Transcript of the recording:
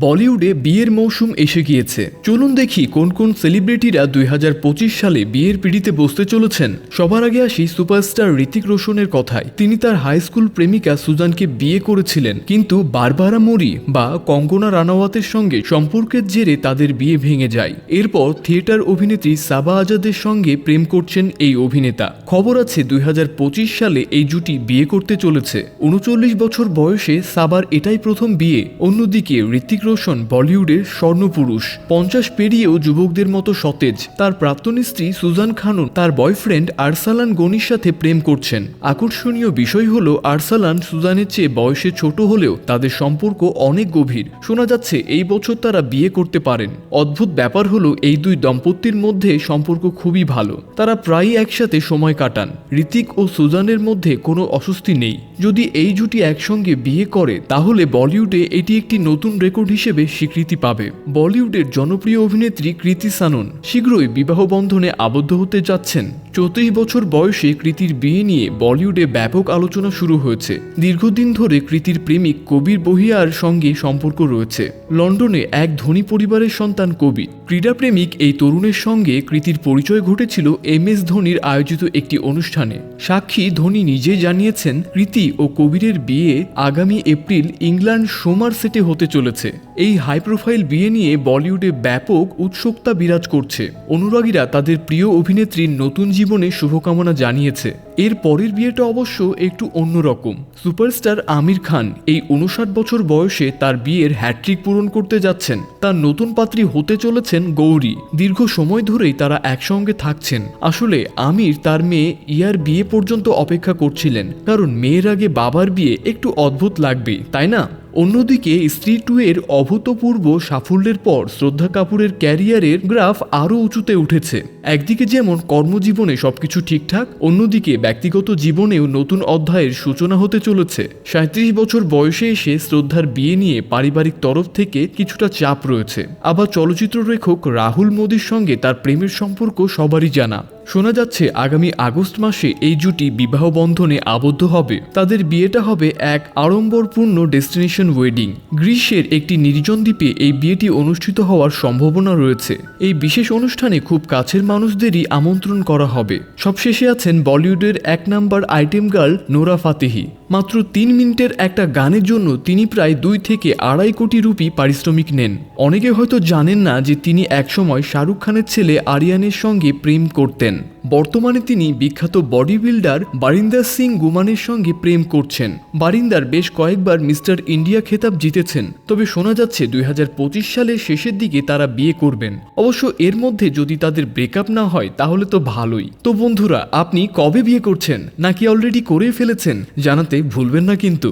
বলিউডে বিয়ের মৌসুম এসে গিয়েছে। চলুন দেখি কোন কোন সেলিব্রিটিরা দুই হাজার পঁচিশ সালে বিয়ের পিড়িতে বসতে চলেছেন। সবার আগে আসি সুপারস্টার ঋতিক রোশনের কথায়। তিনি তার হাই স্কুল প্রেমিকা সুজানকে বিয়ে করেছিলেন। কিন্তু বারবারা মরি বা কঙ্গনা রানাওয়াতের সঙ্গে সম্পর্কের জেরে তাদের বিয়ে ভেঙে যায়। এরপর থিয়েটার অভিনেত্রী সাবা আজাদের সঙ্গে প্রেম করছেন এই অভিনেতা। খবর আছে দুই হাজার পঁচিশ সালে এই জুটি বিয়ে করতে চলেছে। উনচল্লিশ বছর বয়সে সাবার এটাই প্রথম বিয়ে। অন্যদিকে ঋতিক রোশন বলিউডের স্বর্ণপুরুষ। পঞ্চাশ পেরিয়েও যুবকদের মতো সতেজ। তার প্রাক্তন স্ত্রী সুজান খানুন তার বয়ফ্রেন্ড আরসালান গনির সাথে প্রেম করছেন। আকর্ষণীয় বিষয় হল, আরসালান সুজানের চেয়ে বয়সে ছোট হলেও তাদের সম্পর্ক অনেক গভীর। শোনা যাচ্ছে, এই বছর তারা বিয়ে করতে পারেন। অদ্ভুত ব্যাপার হলো, এই দুই দম্পতির মধ্যে সম্পর্ক খুবই ভালো। তারা প্রায়ই একসাথে সময় কাটান। ঋতিক ও সুজানের মধ্যে কোনো অস্বস্তি নেই। যদি এই জুটি একসঙ্গে বিয়ে করে, তাহলে বলিউডে এটি একটি নতুন রেকর্ড হিসেবে স্বীকৃতি পাবে। বলিউডের জনপ্রিয় অভিনেত্রী কৃতি সানন শীঘ্রই বিবাহ বন্ধনে আবদ্ধ হতে যাচ্ছেন। চৌত্রিশ বছর বয়সে কৃতির বিয়ে নিয়ে বলিউডে ব্যাপক আলোচনা শুরু হয়েছে। দীর্ঘদিন ধরে কৃতির প্রেমিক কবির বহিয়ার সঙ্গে সম্পর্ক রয়েছে। লন্ডনে এক ধনী পরিবারের সন্তান কবি। ক্রীড়াপ্রেমিক এই তরুণের সঙ্গে কৃতির পরিচয় ঘটেছিল এম এস ধোনির আয়োজিত একটি অনুষ্ঠানে। সাক্ষী ধোনি নিজে জানিয়েছেন, কৃতি ও কবিরের বিয়ে আগামী এপ্রিল ইংল্যান্ড সোমার সেটে হতে চলেছে। এই হাই প্রোফাইল বিয়ে নিয়ে বলিউডে ব্যাপক উৎসুকতা বিরাজ করছে। অনুরাগীরা তাদের প্রিয় অভিনেত্রীর নতুন জীবনে শুভকামনা জানিয়েছে। এর পরের বিয়েটা অবশ্য একটু অন্যরকম। সুপারস্টার আমির খান এই উনষাট বছর বয়সে তার বিয়ের হ্যাট্রিক পূরণ করতে যাচ্ছেন। তার নতুন পাত্রী হতে চলেছেন গৌরী। দীর্ঘ সময় ধরেই তারা একসঙ্গে থাকছেন। আসলে আমির তার মেয়ে ইয়ার বিয়ে পর্যন্ত অপেক্ষা করছিলেন। কারণ মেয়ের আগে বাবার বিয়ে একটু অদ্ভুত লাগবে তাই না? অন্যদিকে, স্ত্রী টু এর অভূতপূর্ব সাফল্যের পর শ্রদ্ধা কাপুরের ক্যারিয়ারের গ্রাফ আরও উঁচুতে উঠেছে। একদিকে যেমন কর্মজীবনে সবকিছু ঠিকঠাক, অন্যদিকে ব্যক্তিগত জীবনেও নতুন অধ্যায়ের সূচনা হতে চলেছে। সাঁত্রিশ বছর বয়সে এসে শ্রদ্ধার বিয়ে নিয়ে পারিবারিক তরফ থেকে কিছুটা চাপ রয়েছে। আবার চলচ্চিত্র লেখক রাহুল মোদির সঙ্গে তার প্রেমের সম্পর্ক সবারই জানা। শোনা যাচ্ছে আগামী আগস্ট মাসে এই জুটি বিবাহ বন্ধনে আবদ্ধ হবে। তাদের বিয়েটা হবে এক আড়ম্বরপূর্ণ ডেস্টিনেশন ওয়েডিং। গ্রীষ্মের একটি নির্জন দ্বীপে এই বিয়েটি অনুষ্ঠিত হওয়ার সম্ভাবনা রয়েছে। এই বিশেষ অনুষ্ঠানে খুব কাছের মানুষদেরই আমন্ত্রণ করা হবে। সবশেষে আছেন বলিউডের এক number item girl Nora Fatehi. মাত্র তিন মিনিটের একটা গানের জন্য তিনি প্রায় দুই থেকে আড়াই কোটি রুপি পারিশ্রমিক নেন। অনেকে হয়তো জানেন না যে তিনি একসময় শাহরুখ খানের ছেলে আরিয়ানের সঙ্গে প্রেম করতেন। বর্তমানে তিনি বিখ্যাত বডি বিল্ডার বারিন্দার সিং গুমানের সঙ্গে প্রেম করছেন। বারিন্দার বেশ কয়েকবার মিস্টার ইন্ডিয়া খেতাব জিতেছেন, তবে শোনা যাচ্ছে দুই হাজার পঁচিশ সালের শেষের দিকে তারা বিয়ে করবেন। অবশ্য এর মধ্যে যদি তাদের ব্রেকআপ না হয়, তাহলে তো ভালোই। তো বন্ধুরা, আপনি কবে বিয়ে করছেন? নাকি অলরেডি করে ফেলেছেন? জানাতে ভুলবেন না কিন্তু।